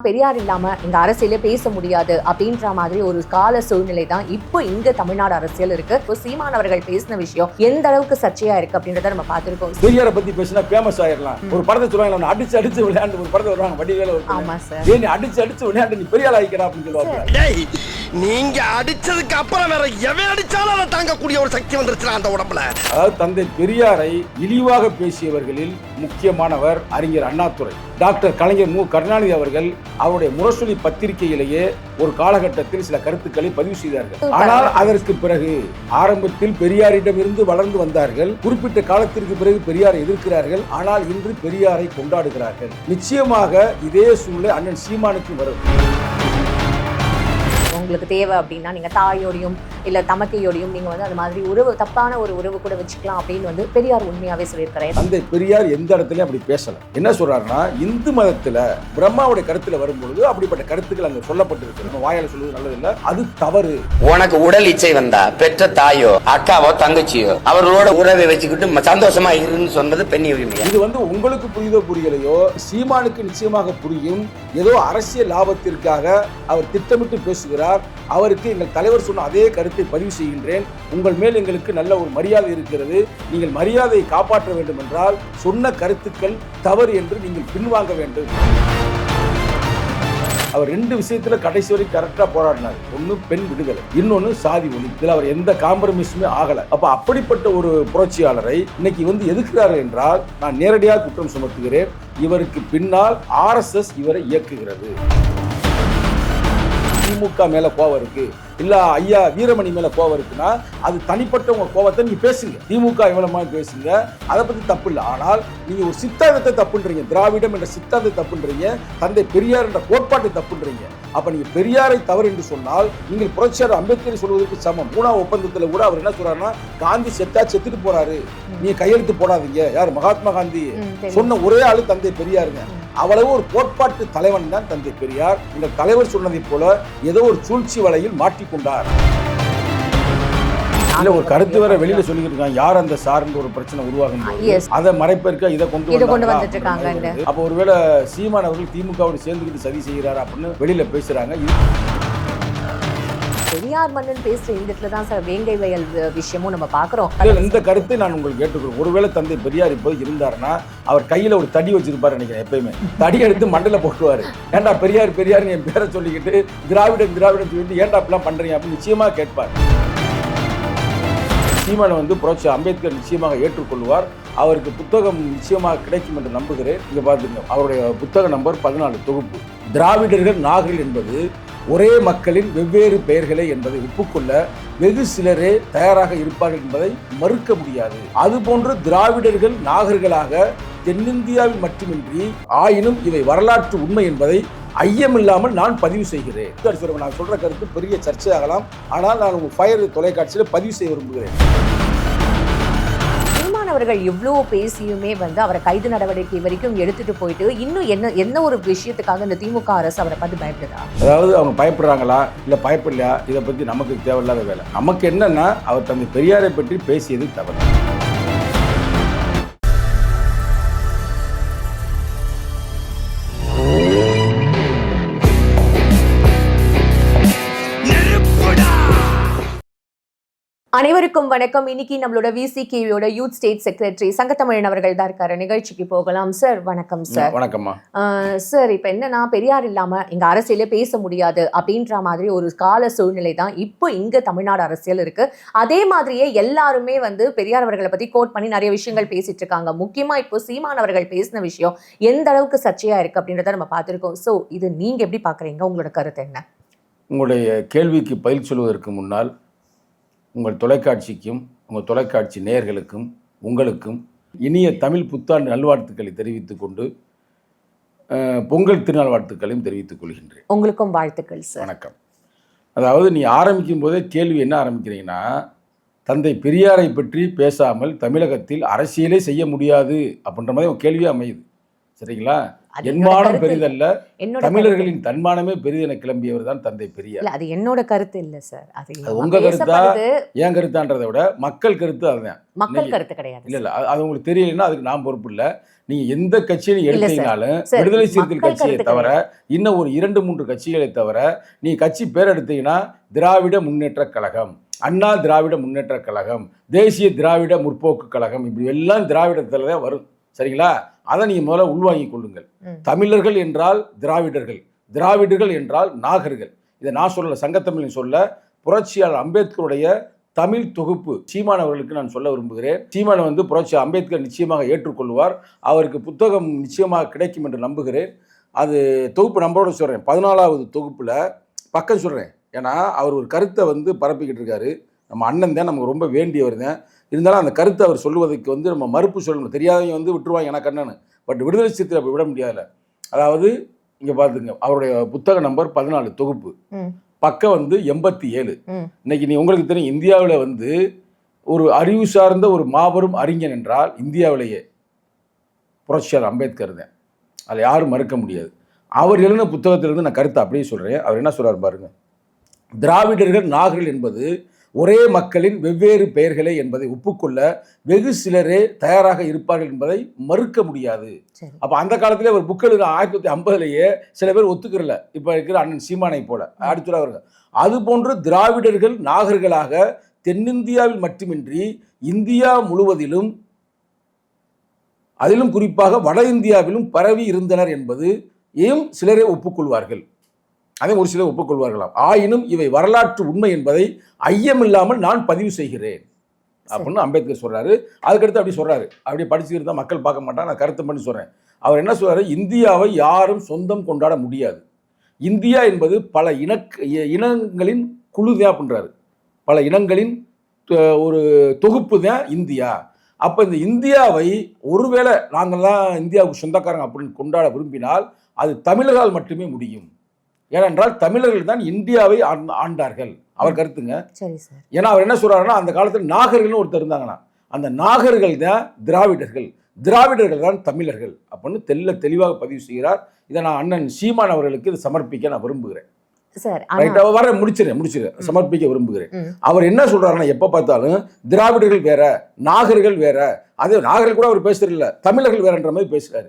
பெரியார் இல்லாம இங்க அரசியலே பேச முடியாது அப்படின்ற மாதிரி ஒரு கால சூழ்நிலை தான் இப்போ இங்க தமிழ்நாடு அரசியல் இருக்கு. இப்போ சீமான் அவர்கள் பேசின விஷயம் எந்த அளவுக்கு சர்ச்சையா இருக்கு அப்படின்றத நம்ம பார்த்திருக்கோம். பெரியாரை பத்தி பேசினா ஃபேமஸ் ஆயிடலாம் ஒரு படத்தை சொல்லுவாங்க "அவனை அடிச்சு அடிச்சு விளையாண்டு ஒரு படத்தை வருவாங்க வடிவேல ஆமா சார் அடிச்சு அடிச்சு விளையாண்டு நீ பெரிய ஆள் ஆகிக்கிறா அப்படின்னு சொல்லுவாங்க நீங்க அடிச்சதுக்கு அப்புறம் வேற எவன் அடிச்சாலும் அதை தாங்கக்கூடிய ஒரு சக்தி வந்துருச்சுடா அந்த உடம்புல. அதாவது தந்தை பெரியாரை இழிவாக பேசியவர்களில் முக்கியமானவர் அறிஞர் அண்ணாதுரை. டாக்டர் கலைஞர் மு. கருணாநிதி அவர்கள் அவருடைய முரசொலி பத்திரிகையிலேயே ஒரு காலகட்டத்தில் சில கருத்துக்களை பதிவு செய்தார்கள். ஆனால் அதற்கு பிறகு ஆரம்பத்தில் பெரியாரிடமிருந்து வளர்ந்து வந்தார்கள். குறிப்பிட்ட காலத்திற்கு பிறகு பெரியாரை எதிர்க்கிறார்கள். ஆனால் இன்று பெரியாரை கொண்டாடுகிறார்கள். நிச்சயமாக இதே சூழ்நிலை அண்ணன் சீமானுக்கு வரும். உங்களுக்கு தேவை அப்படின்னா நீங்க தாயோடையும் இல்ல தமக்கையோடையும் நீங்க வந்து அந்த மாதிரி உறவு தப்பான ஒரு உறவு கூட வச்சுக்கலாம் அப்படின்னு வந்து பெரியார் உண்மையாவே சொல்லியிருக்கிறாரு தந்தை பெரியார் எந்த இடத்துலயும் அப்படி பேசல. என்ன சொல்றாருன்னா இந்து மதத்துல பிரம்மாவுடைய கருத்துல வரும்பொழுது அப்படிப்பட்ட கருத்துக்கள் அங்க சொல்லப்பட்டிருக்கு நம்ம வாயால சொல்வது நல்லதில்ல. அது தவறு. உனக்கு உடல் இச்சை வந்தா பெற்ற தாயோ அக்காவோ தங்கச்சியோ அவர்களோட உறவை வச்சுக்கிட்டு ம- சந்தோஷமா இருன்னு சொன்னது பெண்ணி உரிமை இது வந்து உங்களுக்கு புரியுதோ புரியலையோ சீமானுக்கு நிச்சயமாக புரியும். ஏதோ அரசியல் லாபத்திற்காக அவர் திட்டமிட்டு பேசுகிறார். அவருக்கு எங்கள் தலைவர் சொன்ன அதே கருத்தை பதிவு செய்கின்றேன். உங்கள் மேல் எங்களுக்கு நல்ல ஒரு மரியாதை இருக்கிறது. நீங்கள் மரியாதையை காப்பாற்ற வேண்டும் என்றால் சொன்ன கருத்துக்கள் தவறு என்று நீங்கள் பின்வாங்க வேண்டும். அவர் ரெண்டு விஷயத்துல கடைசி வரைக்கும் கரெக்டா போராடினார். ஒண்ணு பெண் விடுதலை இன்னொன்னு சாதி ஒளி இதுல அவர் எந்த காம்ப்ரமைஸுமே ஆகல. அப்ப அப்படிப்பட்ட ஒரு புரட்சியாளரை இன்னைக்கு வந்து எதுக்குறாரு என்றால் நான் நேரடியாக குற்றம் சுமத்துகிறேன். இவருக்கு பின்னால் ஆர்எஸ்எஸ் இவரை இயக்குகிறது. திமுக மேல கோவம் இருக்கு. இல்ல ஐயா வீரமணி மேல கோவம் இருக்குன்னா அது தனிப்பட்ட உங்க கோவத்தை நீங்க பேசுங்க. திமுக இவ்வளவு மாதிரி பேசுங்க. அதை பத்தி தப்பு இல்லை. ஆனால் நீங்க ஒரு சித்தாந்தத்தை தப்புன்றீங்க. திராவிடம் என்ற சித்தாந்தத்தை தப்புன்றீங்க. தந்தை பெரியார் என்ற கோட்பாட்டை தப்புன்றீங்க. அப்ப நீங்க பெரியாரை தவறு என்று சொன்னால் நீங்கள் புரட்சியாளர் அம்பேத்கர் சொல்வதற்கு சமம். மூணா ஒப்பந்தத்துல கூட அவர் என்ன சொல்றாருன்னா காந்தி செத்தா செத்துட்டு போறாரு. நீங்க கையெழுத்து போடாதீங்க. யார்? மகாத்மா காந்தி. சொன்ன ஒரே ஆளு தந்தை பெரியாருங்க. அவ்வளவு ஒரு கோட்பாட்டு தலைவன் தான் தந்தை பெரியார். இந்த தலைவர் சொன்னதைப் போல ஏதோ ஒரு சூழ்ச்சி வலையில் மாட்டிக்கொண்டார் இல்ல ஒரு கருத்து வேற வெளியில சொல்லிக்கிட்டு இருக்காங்க. யார் அந்த சார்ந்த ஒரு பிரச்சனை உருவாகும். அதை மறைப்பதற்க இதை கொண்டு வந்துட்டு இருக்காங்க. அப்ப ஒருவேளை சீமான் அவர்கள் திமுகவோடு சேர்ந்துக்கிட்டு சதி செய்கிறார் அப்படின்னு வெளியில பேசுறாங்க. பெரியார் மன்னன் பேசுற இந்த இடத்துல தான் சார் வேங்கை வயல் விஷயமும் நம்ம பாக்குறோம். இந்த கருத்தை நான் உங்களுக்கு கேட்டுக்கிறேன். ஒருவேளை தந்தை பெரியார் இப்போ இருந்தாருன்னா அவர் கையில ஒரு தடி வச்சிருப்பாரு நினைக்கிறேன் எப்பயுமே. தடி எடுத்து மண்டல போட்டுவாரு ஏன்டா பெரியார் பெரியார் என் பேரை சொல்லிக்கிட்டு திராவிடம் திராவிடம் சொல்லிட்டு ஏன்டா அப்படிலாம் பண்றீங்க அப்படின்னு நிச்சயமா கேட்பார். சீமானை வந்து புரட்சி அம்பேத்கர் நிச்சயமாக ஏற்றுக்கொள்வார் அவருக்கு புத்தகம் நிச்சயமாக கிடைக்கும் என்று நம்புகிறேன். இங்கே பார்த்துங்க அவருடைய புத்தக நம்பர் பதினாலு தொகுப்பு. திராவிடர்கள் நாகரில் என்பது ஒரே மக்களின் வெவ்வேறு பெயர்களே என்பதை ஒப்புக்கொள்ள வெகு சிலரே தயாராக இருப்பார்கள் என்பதை மறுக்க முடியாது. அதுபோன்று திராவிடர்கள் நாகர்களாக தென்னிந்தியாவில் மட்டுமின்றி ஆயினும் இவை வரலாற்று உண்மை என்பதை ஐயமில்லாமல் நான் பதிவு செய்கிறேன். நான் சொல்ற கருத்து பெரிய சர்ச்சையாகலாம். ஆனால் நான் உங்கள் ஃபயர் தொலைக்காட்சியில் பதிவு செய்ய விரும்புகிறேன். சீமான் அவர்கள் இவ்வளோ பேசியுமே வந்து அவரை கைது நடவடிக்கை வரைக்கும் எடுத்துட்டு போயிட்டு இன்னும் என்ன என்ன ஒரு விஷயத்துக்காக இந்த திமுக அரசு அவரை பார்த்து பயப்படுதா அதாவது அவங்க பயப்படுறாங்களா? இல்லை பயப்படலையா? இதை பற்றி நமக்கு தேவையில்லாத வேலை. நமக்கு என்னன்னா அவர் தந்தை பெரியாரை பற்றி பேசியது தவறு. அனைவருக்கும் வணக்கம். இன்னைக்கு நம்மளோட விசிகேவியோட யூத் ஸ்டேட் செக்ரட்டரி சங்கத்தமிழன் அவர்கள் தான் இருக்காரு. நிகழ்ச்சிக்கு போகலாம் சார் வணக்கம் சார் வணக்கம்மா. சார் இப்போ என்னன்னா பெரியார் இல்லாம இங்க அரசியலே பேச முடியாது அப்படின்ற மாதிரி ஒரு கால சூழ்நிலை தான் இப்போ இங்க தமிழ்நாடு அரசியல் இருக்கு. அதே மாதிரியே எல்லாருமே வந்து பெரியார் அவர்களை பத்தி கோட் பண்ணி நிறைய விஷயங்கள் பேசிட்டு இருக்காங்க. முக்கியமா இப்போ சீமான் அவர்கள் பேசின விஷயம் எந்த அளவுக்கு சர்ச்சையா இருக்கு அப்படின்றத நம்ம பார்த்திருக்கோம். ஸோ இது நீங்க எப்படி பாக்குறீங்க உங்களோட கருத்து என்ன? உங்களுடைய கேள்விக்கு பதில் சொல்வதற்கு முன்னால் உங்கள் தொலைக்காட்சிக்கும் உங்கள் தொலைக்காட்சி நேயர்களுக்கும் உங்களுக்கும் இனிய தமிழ் புத்தாண்டு நல்வாழ்த்துக்களை தெரிவித்துக் கொண்டு பொங்கல் திருநாள் வாழ்த்துக்களையும் தெரிவித்துக் கொள்கின்றேன். உங்களுக்கும் வாழ்த்துக்கள் சார். வணக்கம். அதாவது நீ ஆரம்பிக்கும் போதே கேள்வி என்ன ஆரம்பிக்கிறீங்கன்னா தந்தை பெரியாரை பற்றி பேசாமல் தமிழகத்தில் அரசியலே செய்ய முடியாது அப்படின்ற மாதிரி உன் கேள்வியே அமையுது. சரிங்களா? என்மானம். பெரிதல்ல. தமிழர்களின் தன்மானமே பெரிதென கிளம்பியவர் தான் தந்தை பெரியார். இல்ல அது என்னோட கருத்து இல்ல சார் அது உங்க கருத்தா? ஏன் கருத்தான்றதை விட மக்கள் கருத்து அதுதான். மக்கள் கருத்து கிடையாது இல்ல இல்ல அது- உங்களுக்கு தெரியலன்னா அதுக்கு நான் பொறுப்பு இல்ல. நீங்க எந்த கட்சியை நீங்க இல்ல சார். எடுத்தீங்கனாலும் விடுதலை சிறுத்தைகள் கட்சியை தவிர இன்னும் ஒரு இரண்டு மூன்று கட்சிகளை தவிர நீ கட்சி பேர் எடுத்தீங்கன்னா திராவிட முன்னேற்ற கழகம் அண்ணா திராவிட முன்னேற்ற கழகம் தேசிய திராவிட முற்போக்கு கழகம் இப்படி எல்லாம் திராவிடத்துல தான் வரும். சரிங்களா? அதை நீங்க முதல்ல உள்வாங்கிக் கொள்ளுங்கள். தமிழர்கள் என்றால் திராவிடர்கள். திராவிடர்கள் என்றால் நாகர்கள். இதை நான் சொல்லல சங்கத்தமிழின் சொல்ல புரட்சியாளர் அம்பேத்கருடைய தமிழ் தொகுப்பு சீமான் அவர்களுக்கு நான் சொல்ல விரும்புகிறேன். சீமானை வந்து புரட்சி அம்பேத்கர் நிச்சயமாக ஏற்றுக்கொள்வார் அவருக்கு புத்தகம் நிச்சயமாக கிடைக்கும் என்று நம்புகிறேன். அது தொகுப்பு நம்பரோட சொல்கிறேன் பதினாலாவது தொகுப்பில் பக்கம் சொல்கிறேன் ஏன்னா அவர் ஒரு கருத்தை வந்து பரப்பிக்கிட்டு இருக்காரு. நம்ம அண்ணன் தான் நமக்கு ரொம்ப வேண்டியவர் தான். இருந்தாலும் அந்த கருத்தை அவர் சொல்லுவதற்கு வந்து நம்ம மறுப்பு சொல்லணும். தெரியாதவங்க வந்து விட்டுருவாங்க எனக்கு அண்ணன் பட் விடுதலை சிறுத்தை அப்படி விட முடியாதுல்ல. அதாவது இங்கே பார்த்துங்க அவருடைய புத்தக நம்பர் பதினாலு தொகுப்பு. பக்கம் வந்து எண்பத்தி ஏழு. இன்னைக்கு நீ உங்களுக்கு தெரியும் இந்தியாவில் வந்து ஒரு அறிவு சார்ந்த ஒரு மாபெரும் அறிஞன் என்றால் இந்தியாவிலேயே புரட்சியாளர் அம்பேத்கர் தான். அதில் யாரும் மறுக்க முடியாது. அவர் எழுதின புத்தகத்திலிருந்து நான் கருத்தை அப்படியே சொல்கிறேன் அவர் என்ன சொல்றாரு பாருங்க. திராவிடர்கள் நாகர்கள் என்பது ஒரே மக்களின் வெவ்வேறு பெயர்களே என்பதை ஒப்புக்கொள்ள வெகு சிலரே தயாராக இருப்பார்கள் என்பதை மறுக்க முடியாது. அப்போ அந்த காலத்திலே ஒரு புக் எழுதுற ஆயிரத்தி தொள்ளாயிரத்தி ஐம்பதுலேயே சில பேர் ஒத்துக்கிறல. இப்போ இருக்கிற அண்ணன் சீமானை போல அடுத்து அவர்கள். அதுபோன்று திராவிடர்கள் நாகர்களாக தென்னிந்தியாவில் மட்டுமின்றி இந்தியா முழுவதிலும் அதிலும் குறிப்பாக வட இந்தியாவிலும் பரவி இருந்தனர் என்பது ஏன் சிலரே ஒப்புக்கொள்வார்கள்? அதை ஒரு சிலர் ஒப்புக்கொள்வார்களாம். ஆயினும் இவை வரலாற்று உண்மை என்பதை ஐயமில்லாமல் நான் பதிவு செய்கிறேன். அப்படின்னு அம்பேத்கர் சொல்கிறாரு அதுக்கடுத்து அப்படி சொல்கிறாரு அப்படி படிச்சுக்கிட்டு தான் மக்கள் பார்க்க மாட்டாங்க. நான் கருத்து பண்ணி சொல்கிறேன் அவர் என்ன சொல்கிறாரு இந்தியாவை யாரும் சொந்தம் கொண்டாட முடியாது. இந்தியா என்பது பல இனக் இனங்களின் குழு தான் அப்படின்றாரு. பல இனங்களின் ஒரு தொகுப்பு தான் இந்தியா. அப்போ இந்த இந்தியாவை ஒருவேளை நாங்கள்லாம் இந்தியாவுக்கு சொந்தக்காரங்க அப்படின்னு கொண்டாட விரும்பினால் அது தமிழர்களால் மட்டுமே முடியும். ஏனென்றால் தமிழர்கள் தான் இந்தியாவை ஆண்- ஆண்டார்கள். அவர் கருத்துங்க. சரி சார். ஏன்னா அவர் என்ன சொல்றாருன்னா அந்த காலத்தில் நாகர்கள்னு ஒருத்தர் இருந்தாங்கன்னா அந்த நாகர்கள் தான் திராவிடர்கள். திராவிடர்கள் தான் தமிழர்கள் அப்படின்னு தெல்ல தெளிவாக பதிவு செய்கிறார். இதை நான் அண்ணன் சீமான் அவர்களுக்கு இதை சமர்ப்பிக்க நான் விரும்புகிறேன். வர முடிச்சிடுறேன் முடிச்சிடுறேன் சமர்ப்பிக்க விரும்புகிறேன். அவர் என்ன சொல்றாருன்னா எப்ப பார்த்தாலும் திராவிடர்கள் வேற நாகர்கள் வேற. அது நாகர்கள் கூட அவர் பேசுறதில்ல தமிழர்கள் வேறன்ற மாதிரி பேசுறாரு.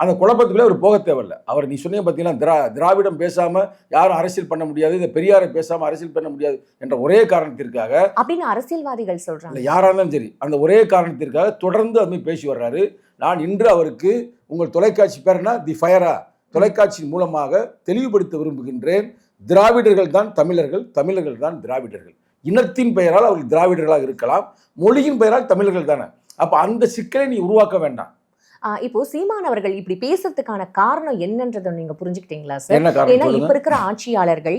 அந்த குழப்பத்துக்குள்ளே அவர் போக தேவையில்ல. அவர் நீ சொன்னீங்க பார்த்தீங்கன்னா திரா திராவிடம் பேசாம யாரும் அரசியல் பண்ண முடியாது இந்த பெரியாரை பேசாம அரசியல் பண்ண முடியாது என்ற ஒரே காரணத்திற்காக அப்படின்னு அரசியல்வாதிகள் இல்லை சொல்றாங்க யாராக இருந்தாலும் சரி அந்த ஒரே காரணத்திற்காக தொடர்ந்து அது பேசி வர்றாரு. நான் இன்று அவருக்கு உங்கள் தொலைக்காட்சி பேர்னா தி ஃபயரா. தொலைக்காட்சியின் மூலமாக தெளிவுபடுத்த விரும்புகின்றேன். திராவிடர்கள் தான் தமிழர்கள் தமிழர்கள் தான் திராவிடர்கள். இனத்தின் பெயரால் அவர்கள் திராவிடர்களாக இருக்கலாம் மொழியின் பெயரால் தமிழர்கள் தானே. அப்போ அந்த சிக்கலை நீ உருவாக்க வேண்டாம். இப்போ சீமான் அவர்கள் இப்படி பேசுறதுக்கான காரணம் என்னன்றதை நீங்க புரிஞ்சுக்கிட்டீங்களா சார் ஏன்னா இப்ப இருக்கிற ஆட்சியாளர்கள்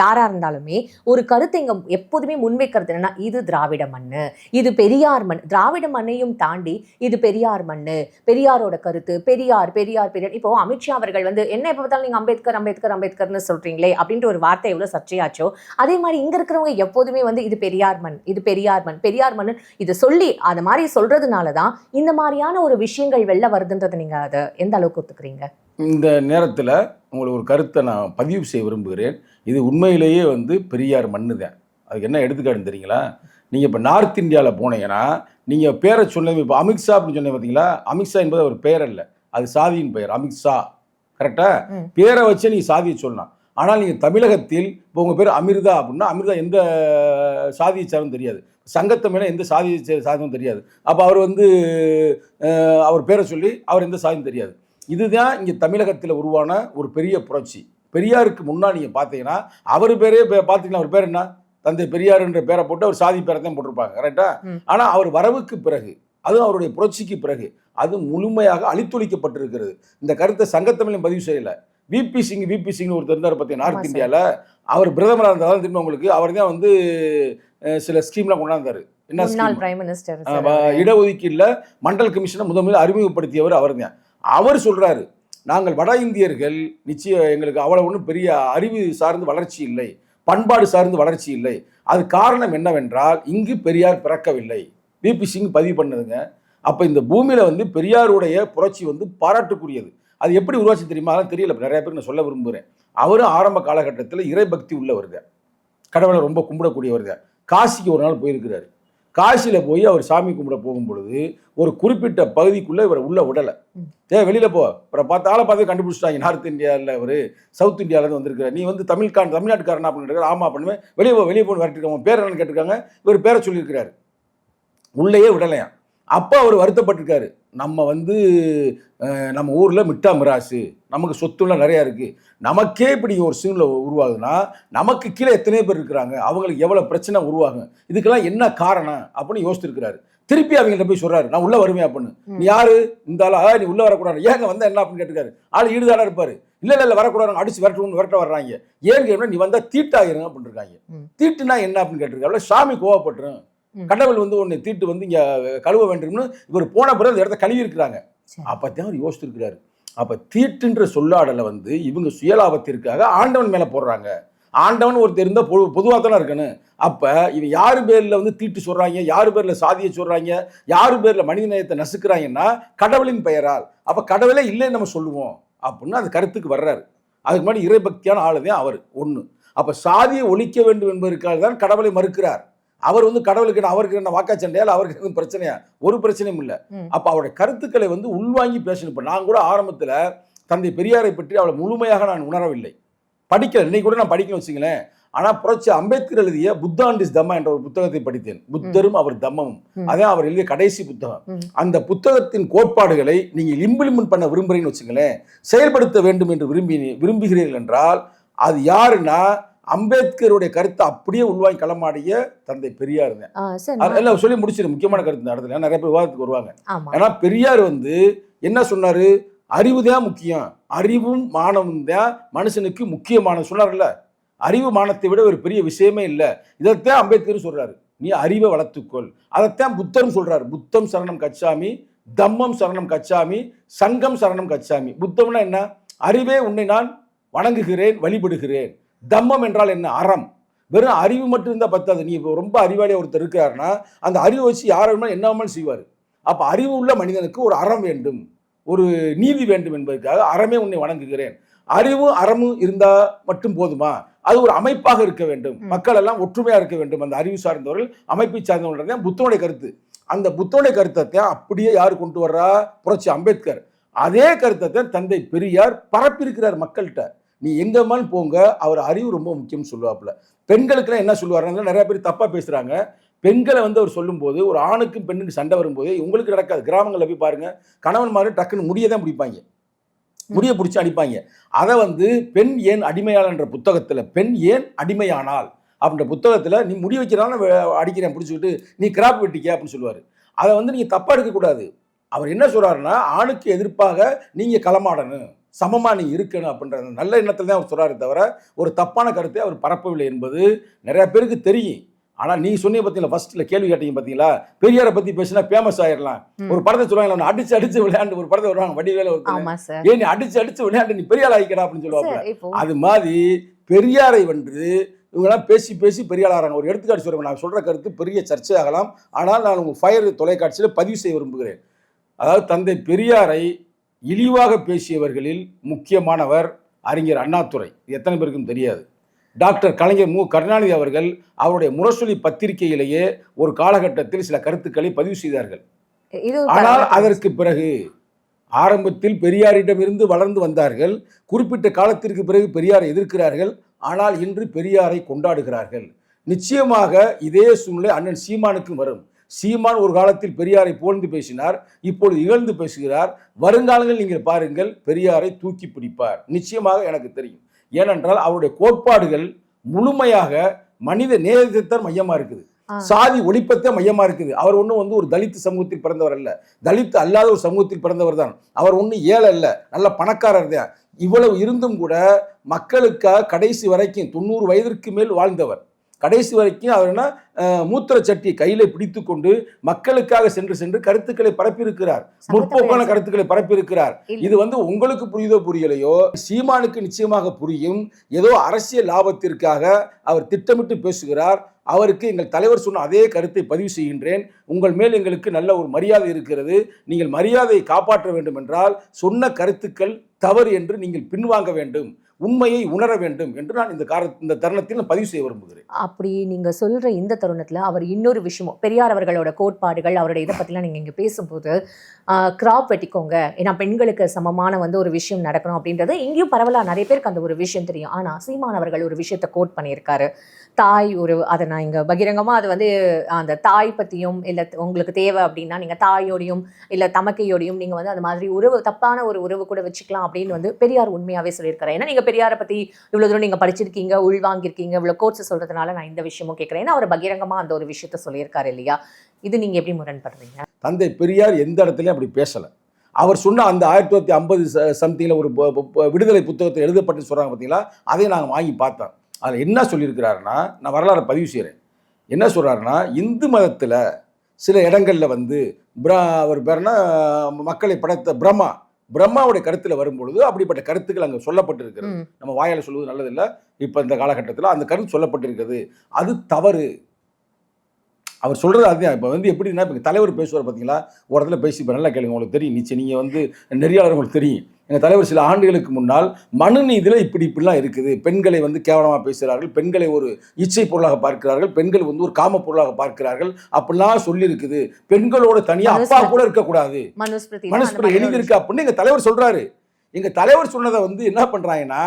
யாரா இருந்தாலுமே ஒரு கருத்தை இங்க எப்போதுமே முன்வைக்கிறது என்னன்னா இது திராவிட மண்ணு இது பெரியார் மண் திராவிட மண்ணையும் தாண்டி இது பெரியார் மண்ணு பெரியாரோட கருத்து பெரியார் பெரியார் பெரியார். இப்போ அமித்ஷா அவர்கள் வந்து என்ன எப்ப பார்த்தாலும் நீங்க அம்பேத்கர் அம்பேத்கர் அம்பேத்கர்னு சொல்றீங்களே? அப்படின்ற ஒரு வார்த்தை எவ்வளவு சர்ச்சையாச்சோ அதே மாதிரி இங்க இருக்கிறவங்க எப்போதுமே வந்து இது பெரியார் மண் இது பெரியார் மண் பெரியார் மண் இதை சொல்லி அது மாதிரி சொல்றதுனால தான் இந்த மாதிரியான ஒரு விஷயங்கள் வெளில வருதுன்றதை நீங்க அதை எந்த அளவுக்கு ஒத்துக்கிறீங்க? இந்த நேரத்தில் உங்களுக்கு ஒரு கருத்தை நான் பதிவு செய்ய விரும்புகிறேன். இது உண்மையிலேயே வந்து பெரியார் மண்ணு தான் அதுக்கு என்ன எடுத்துக்காட்டுன்னு தெரியுங்களா? நீங்கள் இப்போ நார்த் இந்தியாவில் போனீங்கன்னா நீங்கள் பேரை சொன்னது இப்போ அமித்ஷா அப்படின்னு சொன்னீங்க பார்த்தீங்களா அமித்ஷா என்பது ஒரு பெயர் அல்ல. அது சாதியின் பெயர் அமித்ஷா கரெக்டா? ம். பேரை வச்சு நீங்கள் சாதியை சொல்லலாம். ஆனால் நீங்கள் தமிழகத்தில் இப்போ உங்கள் பேர் அமிர்தா அப்படின்னா அமிர்தா எந்த சாதியை சார்ந்தும் தெரியாது. சங்கத்தமிழ எந்த சாதியை சே- சார்ந்தும் தெரியாது. அப்போ அவர் வந்து அவர் பேரை சொல்லி அவர் எந்த சாதியும் தெரியாது. இதுதான் இங்கே தமிழகத்தில் உருவான ஒரு பெரிய புரட்சி. பெரியாருக்கு முன்னாடி நீங்கள் பார்த்தீங்கன்னா அவர் பேரே பார்த்தீங்கன்னா அவர் பேர் என்ன? தந்தை பெரியார் என்ற பேரை போட்டு அவர் சாதி பேரை தான் போட்டிருப்பாங்க கரெக்டா. ஆனால் அவர் வரவுக்கு பிறகு அதுவும் அவருடைய புரட்சிக்கு பிறகு அது முழுமையாக அழித்தொழிக்கப்பட்டிருக்கிறது. இந்த கருத்தை சங்கத்தமிழையும் பதிவு செய்யலை. விபி சிங் விபி சிங் ஒருத்தர் இருந்தார் பார்த்தீங்க நார்த். இந்தியாவில் அவர் பிரதமராக இருந்தாலும் திரும்ப உங்களுக்கு அவர் தான் வந்து சில ஸ்கீம்லாம் கொண்டாந்தாரு. என்ன பிரைம் மினிஸ்டர் இடஒதுக்கீடுல மண்டல் கமிஷனை முதன் முதலில் அறிமுகப்படுத்தியவர் அவர் தான். அவர் சொல்றாரு நாங்கள் வட இந்தியர்கள் நிச்சயம் எங்களுக்கு அவ்வளவு ஒன்றும் பெரிய அறிவு சார்ந்து வளர்ச்சி இல்லை பண்பாடு சார்ந்து வளர்ச்சி இல்லை. அது காரணம் என்னவென்றால் இங்கு பெரியார் பிறக்கவில்லை. பிபி சிங் பதிவு பண்ணதுங்க. அப்போ இந்த பூமியில வந்து பெரியாருடைய புரட்சி வந்து பாராட்டுக்குரியது. அது எப்படி உருவாச்சு தெரியுமா? அதெல்லாம் தெரியல. நிறைய பேருக்கு நான் சொல்ல விரும்புகிறேன் அவரும் ஆரம்ப காலகட்டத்தில் இறைபக்தி உள்ளவருங்க. கடவுளை ரொம்ப கும்பிடக்கூடியவருங்க. காசிக்கு ஒரு நாள் போயிருக்கிறாரு. காசியில் போய் அவர் சாமி கும்பிட போகும் பொழுது ஒரு குறிப்பிட்ட பகுதிக்குள்ளே இவரை உள்ள விடலை. ஏ வெளியில போ. அப்புறம் பார்த்து ஆளை பார்த்து கண்டுபிடிச்சிட்டாங்க. நார்த் இந்தியாவில் ஒரு சவுத் இந்தியாவிலேருந்து வந்திருக்கிற நீ வந்து தமிழ்கான் தமிழ்நாட்டுக்காரனா? அப்படின்னு ஆமா பண்ணுவேன். வெளியே போ வெளியே போன்னு வரட்டிருக்காங்க பேர் என்னன்னு கேட்டிருக்காங்க. இவர் பேரை சொல்லியிருக்கிறாரு. உள்ளேயே விடலையாம். அப்போ அவர் வருத்தப்பட்டிருக்காரு. நம்ம வந்து நம்ம ஊரில் மிட்டா மிராசு நமக்கு சொத்துலாம் நிறையா இருக்குது நமக்கே இப்படி ஒரு சூழ்நிலை உருவாகுதுன்னா நமக்கு கீழே எத்தனை பேர் இருக்கிறாங்க. அவங்களுக்கு எவ்வளோ பிரச்சனை உருவாகும்? இதுக்கெல்லாம் என்ன காரணம்? அப்படின்னு யோசிச்சிருக்கிறாரு திருப்பி அவங்கள்ட்ட போய் சொல்றாரு. நான் உள்ள வருவேன் அப்படின்னு. நீ யாரு? இந்த ஆளா? "ஆ, நீ உள்ள வரக்கூடாது. ஏங்க வந்தா என்ன அப்படின்னு கேட்டுருக்காரு. ஆள் ஈடுதானே இருப்பாரு. இல்ல இல்ல இல்ல வரக்கூடாது. அடிச்சு விரட்டு விரட்ட வர்றாங்க. ஏன் கேட்டா நீ வந்தா தீட்டாயிருங்க அப்படின்னு இருக்காங்க. தீட்டுனா என்ன அப்படின்னு கேட்டிருக்காரு. சாமி கோவப்பட்டுரும். கடவுள் வந்து உன்னை தீட்டு வந்து இங்க கழுவ வேண்டும்னு இவர் போன பிறகு அந்த இடத்த கழுவி இருக்கிறாங்க சரி. அப்பதான் அவர் யோசிச்சிருக்கிறாரு. அப்ப தீட்டுன்ற சொல்லாடலை வந்து இவங்க சுயலாபத்திற்காக ஆண்டவன் மேல போடுறாங்க. ஆண்டவன் ஒருத்தர் இருந்தால் பொது பொதுவாக தானே இருக்கணும். அப்போ இவன் யார் பேரில் வந்து தீட்டு சொல்கிறாங்க யார் பேரில் சாதியை சொல்கிறாங்க யார் பேரில் மனித நேயத்தை நசுக்கிறாங்கன்னா கடவுளின் பெயரால். அப்போ கடவுளே இல்லைன்னு நம்ம சொல்லுவோம். அப்படின்னு அந்த கருத்துக்கு வர்றாரு. அதுக்கு முன்னாடி இறைபக்தியான ஆளுதான் அவர் ஒன்று அப்போ சாதியை ஒழிக்க வேண்டும் என்பதற்காக தான் கடவுளை மறுக்கிறார். அவர் வந்து கடவுளுக்கு அவருக்கு என்ன வாக்காச்சண்டையால் அவருக்கு எதுவும் பிரச்சனையா? ஒரு பிரச்சனையும் இல்லை. அப்போ அவருடைய கருத்துக்களை வந்து உள்வாங்கி பேசணும். இப்போ நான் கூட ஆரம்பத்தில் தந்தை பெரியாரை பற்றி அவளை முழுமையாக நான் உணரவில்லை. படிக்கல. இன்னைக்கு கூட நான் படிக்கணும் வச்சுங்களேன் ஆனால் புரட்சி அம்பேத்கர் எழுதிய புத்தாண்ட் இஸ் தம்மா என்ற ஒரு புத்தகத்தை படித்தேன். புத்தரும் அவர் தம்மமும். அதான் அவர் எழுதிய கடைசி புத்தகம். அந்த புத்தகத்தின் கோட்பாடுகளை நீங்கள் இம்ப்ளிமெண்ட் பண்ண விரும்புறீங்கன்னு வச்சுங்களேன் செயல்படுத்த வேண்டும் என்று விரும்பி விரும்புகிறீர்கள் என்றால் அது யாருன்னா அம்பேத்கருடைய கருத்தை அப்படியே உள்வாங்கி களமாடிய தந்தை பெரியார் தான் சொல்லி முடிச்சிரு. முக்கியமான கருத்து இந்த இடத்துல. நிறைய பேர் விவாதத்துக்கு வருவாங்க. ஏன்னா பெரியார் வந்து என்ன சொன்னாரு? அறிவு தான் முக்கியம். அறிவும் மானமும் தான் மனுஷனுக்கு முக்கியமான சொன்னார்ல அறிவு மானத்தை விட ஒரு பெரிய விஷயமே இல்லை. இதைத்தான் அம்பேத்கர் சொல்றாரு. நீ அறிவை வளர்த்துக்கொள். அதைத்தான் புத்தரும் சொல்றாரு. புத்தம் சரணம் கச்சாமி தம்மம் சரணம் கச்சாமி சங்கம் சரணம் கச்சாமி. புத்தம்னா என்ன? அறிவே உன்னை நான் வணங்குகிறேன் வழிபடுகிறேன். தம்மம் என்றால் என்ன? அறம். வெறும் அறிவு மட்டும் இருந்தால் பத்தாது. நீ இப்போ ரொம்ப அறிவாளியாக ஒருத்தர் இருக்காருன்னா அந்த அறிவை வச்சு யார் வேணுமாலும் என்ன வேணுமாலும் செய்வார். அப்போ அறிவு உள்ள மனிதனுக்கு ஒரு அறம் வேண்டும். ஒரு நீதி வேண்டும் என்பதற்காக அறமே உன்னை வணங்குகிறேன். அறிவும் அறமும் இருந்தால் மட்டும் போதுமா? அது ஒரு அமைப்பாக இருக்க வேண்டும். மக்கள் எல்லாம் ஒற்றுமையா இருக்க வேண்டும். அந்த அறிவு சார்ந்தவர்கள் அமைப்பை சார்ந்தவர்கள் தான் புத்தனுடைய கருத்து. அந்த புத்தனுடைய கருத்தை அப்படியே யார் கொண்டு வர்றா? புரட்சி அம்பேத்கர். அதே கருத்தை தந்தை பெரியார் பரப்பியிருக்கிறார் மக்கள்கிட்ட. நீ எங்கம்மான்னு போங்க அவர் அறிவு ரொம்ப முக்கியம்னு சொல்லுவாப்புல. பெண்களுக்கெல்லாம் என்ன சொல்லுவாருன்னா நிறைய பேர் தப்பா பேசுறாங்க. பெண்களை வந்து அவர் சொல்லும்போது ஒரு ஆணுக்கும் பெண்ணுக்கு சண்டை வரும்போது உங்களுக்கு நடக்காது. கிராமங்களில் போய் பாருங்க கணவன் மாதிரி டக்குன்னு முடியை தான் பிடிப்பாங்க முடியை பிடிச்சி அடிப்பாங்க. அதை வந்து பெண் ஏன் அடிமையாளன்ற புத்தகத்தில் பெண் ஏன் அடிமையானால் அப்படின்ற புத்தகத்தில் நீ முடி வைக்கிறான்னு அடிக்கிறேன் பிடிச்சிக்கிட்டு நீ கிராப் வெட்டிக்க அப்படின்னு சொல்லுவார். அதை வந்து நீங்கள் தப்பாக எடுக்கக்கூடாது. அவர் என்ன சொல்றாருன்னா ஆணுக்கு எதிர்ப்பாக நீங்கள் களமாடணும் சமமாக நீ இருக்கணும் அப்படின்ற நல்ல எண்ணத்தில் தான் அவர் சொல்றாரு தவிர ஒரு தப்பான கருத்தை அவர் பரப்பவில்லை என்பது நிறைய பேருக்கு தெரியும். ஆனால் நீ சொன்னீங்க பார்த்தீங்களா ஃபர்ஸ்ட்ல கேள்வி கேட்டீங்க பார்த்தீங்களா பெரியாரை பற்றி பேசினா ஃபேமஸ் ஆயிடலாம். ஒரு படத்தை சொல்லுவாங்க அடிச்சு அடிச்சு விளையாண்டு ஒரு படத்தை வருவாங்க வடிவேல ஒரு ஏன் நீ அடிச்சு அடிச்சு விளையாண்டு நீ பெரிய ஆள் ஆகிக்கடா அப்படின்னு சொல்லுவாங்க அது மாதிரி பெரியாரை வந்து இவங்கெல்லாம் பேசி பேசி பெரிய ஆளாகிறாங்க ஒரு எடுத்துக்காட்டு சொல்றேன் நான் சொல்ற கருத்து பெரிய சர்ச்சையாகலாம். ஆனால் நான் உங்கள் ஃபயர் தொலைக்காட்சியில் பதிவு செய்ய விரும்புகிறேன். அதாவது தந்தை பெரியாரை இழிவாக பேசியவர்களில் முக்கியமானவர் அறிஞர் அண்ணாதுரை. எத்தனை பேருக்கும் தெரியாது. டாக்டர் கலைஞர் மு. கருணாநிதி அவர்கள் அவருடைய முரசொலி பத்திரிகையிலேயே ஒரு காலகட்டத்தில் சில கருத்துக்களை பதிவு செய்தார்கள். ஆனால். அதற்கு பிறகு ஆரம்பத்தில் பெரியாரிடமிருந்து வளர்ந்து வந்தார்கள். குறிப்பிட்ட காலத்திற்கு பிறகு பெரியாரை எதிர்க்கிறார்கள். ஆனால் இன்று பெரியாரை கொண்டாடுகிறார்கள். நிச்சயமாக இதே சூழ்நிலை அண்ணன் சீமானுக்கும் வரும். சீமான் ஒரு காலத்தில் பெரியாரை புகழ்ந்து பேசினார் இப்பொழுது இகழ்ந்து பேசுகிறார். வருங்காலங்களில் நீங்கள் பாருங்கள் பெரியாரை தூக்கி பிடிப்பார். நிச்சயமாக எனக்கு தெரியும். ஏனென்றால் அவருடைய கோட்பாடுகள் முழுமையாக மனித நேயத்தைத்தான் மையமா இருக்குது. சாதி ஒழிப்பத்தே மையமா இருக்குது. அவர் ஒன்றும் வந்து ஒரு தலித் சமூகத்தில் பிறந்தவர் அல்ல. தலித் அல்லாத ஒரு சமூகத்தில் பிறந்தவர் தான். அவர் ஒன்றும் ஏழை அல்ல. நல்ல பணக்காரர் தான். இவ்வளவு இருந்தும் கூட மக்களுக்காக கடைசி வரைக்கும் தொண்ணூறு வயதிற்கு மேல் வாழ்ந்தவர். கடைசி வரைக்கும் அவர் என்ன மூத்திர சட்டி கையில பிடித்து கொண்டு மக்களுக்காக சென்று சென்று கருத்துக்களை பரப்பியிருக்கிறார். முற்போக்கான கருத்துக்களை பரப்பியிருக்கிறார். இது வந்து உங்களுக்கு புரியுதோ புரியலையோ சீமானுக்கு நிச்சயமாக புரியும். ஏதோ அரசியல் லாபத்திற்காக அவர் திட்டமிட்டு பேசுகிறார். அவருக்கு எங்கள் தலைவர் சொன்ன அதே கருத்தை பதிவு செய்கின்றேன். உங்கள் மேல் எங்களுக்கு நல்ல ஒரு மரியாதை இருக்கிறது. நீங்கள் மரியாதையை காப்பாற்ற வேண்டும் என்றால் சொன்ன கருத்துக்கள் தவறு என்று நீங்கள் பின்வாங்க வேண்டும். உண்மையை உணர வேண்டும் என்று நான் இந்த கார இந்த தருணத்தில் பதிவு செய்ய விரும்புகிறேன். அப்படி நீங்க சொல்ற இந்த தருணத்துல அவர் இன்னொரு விஷயமும் பெரியார் அவர்களோட கோட்பாடுகள் அவருடைய இதை பத்திலாம் நீங்க இங்க பேசும்போது கிராப் வெட்டிக்கோங்க. ஏன்னா பெண்களுக்கு சமமான வந்து ஒரு விஷயம் நடக்கணும் அப்படின்றது இங்கேயும் பரவலா நிறைய பேருக்கு அந்த ஒரு விஷயம் தெரியும். ஆனா சீமான் அவர்கள் ஒரு விஷயத்தை கோட் பண்ணியிருக்காரு. தாய் உறவு அதை நான் இங்கே பகிரங்கமாக அது வந்து அந்த தாய் பற்றியும் இல்லை உங்களுக்கு தேவை அப்படின்னா நீங்கள் தாயோடையும் இல்லை தமக்கையோடையும் நீங்கள் வந்து அந்த மாதிரி உறவு தப்பான ஒரு உறவு கூட வச்சுக்கலாம் அப்படின்னு வந்து பெரியார் உண்மையாகவே சொல்லியிருக்காரு ஏன்னா நீங்கள் பெரியாரை பற்றி இவ்வளோ தூரம் நீங்கள் படிச்சிருக்கீங்க உள்வாங்கியிருக்கீங்க இவ்வளோ கோர்ஸ் சொல்கிறதுனால நான் இந்த விஷயமும் கேட்குறேன். ஏன்னா அவர் பகிரங்கமாக அந்த ஒரு விஷயத்த சொல்லியிருக்காரு இல்லையா? இது நீங்கள் எப்படி முரண்படுறீங்க? தந்தை பெரியார் எந்த இடத்துலையும் அப்படி பேசலை. அவர் சொன்ன அந்த ஆயிரத்தி தொள்ளாயிரத்தி ஐம்பது சம்திங்கில் ஒரு விடுதலை புத்தகத்தை எழுதப்பட்டு சொல்கிறாங்க பார்த்தீங்களா அதை நாங்கள் வாங்கி பார்த்தோம். அதில் என்ன சொல்லியிருக்கிறாருன்னா நான் வரலாறு பதிவு செய்கிறேன் என்ன சொல்கிறாருன்னா இந்து மதத்தில் சில இடங்களில் வந்து பிர அவர் பேர்னா மக்களை படைத்த பிரம்மா பிரம்மாவுடைய கருத்தில் வரும்பொழுது அப்படிப்பட்ட கருத்துக்கள் அங்கே சொல்லப்பட்டிருக்கிறது. நம்ம வாயால் சொல்வது நல்லதில்லை. இப்போ இந்த காலகட்டத்தில் அந்த கருத்து சொல்லப்பட்டிருக்கிறது. அது தவறு. அவர் சொல்கிறது அதுதான். இப்போ வந்து எப்படின்னா இப்போ தலைவர் பேசுவார் பார்த்தீங்களா ஒரு இடத்துல பேசி இப்போ நல்லா கேளுங்க உங்களுக்கு தெரியும். நிச்சயம் நீங்கள் வந்து நெறியாளர் உங்களுக்கு தெரியும். எங்கள் தலைவர் சில ஆண்டுகளுக்கு முன்னால் மனு நீதியில் இப்படி இப்படிலாம் இருக்குது. பெண்களை வந்து கேவலமாக பேசுகிறார்கள். பெண்களை ஒரு இச்சை பொருளாக பார்க்கிறார்கள். பெண்கள் வந்து ஒரு காம பொருளாக பார்க்கிறார்கள். அப்படிலாம் சொல்லியிருக்குது. பெண்களோட தனியாக அப்பா கூட இருக்கக்கூடாது. மனுஸ்பிரதி எழுதியிருக்கு அப்படின்னு எங்க தலைவர் சொல்றாரு. எங்க தலைவர் சொன்னதை வந்து என்ன பண்றாங்கன்னா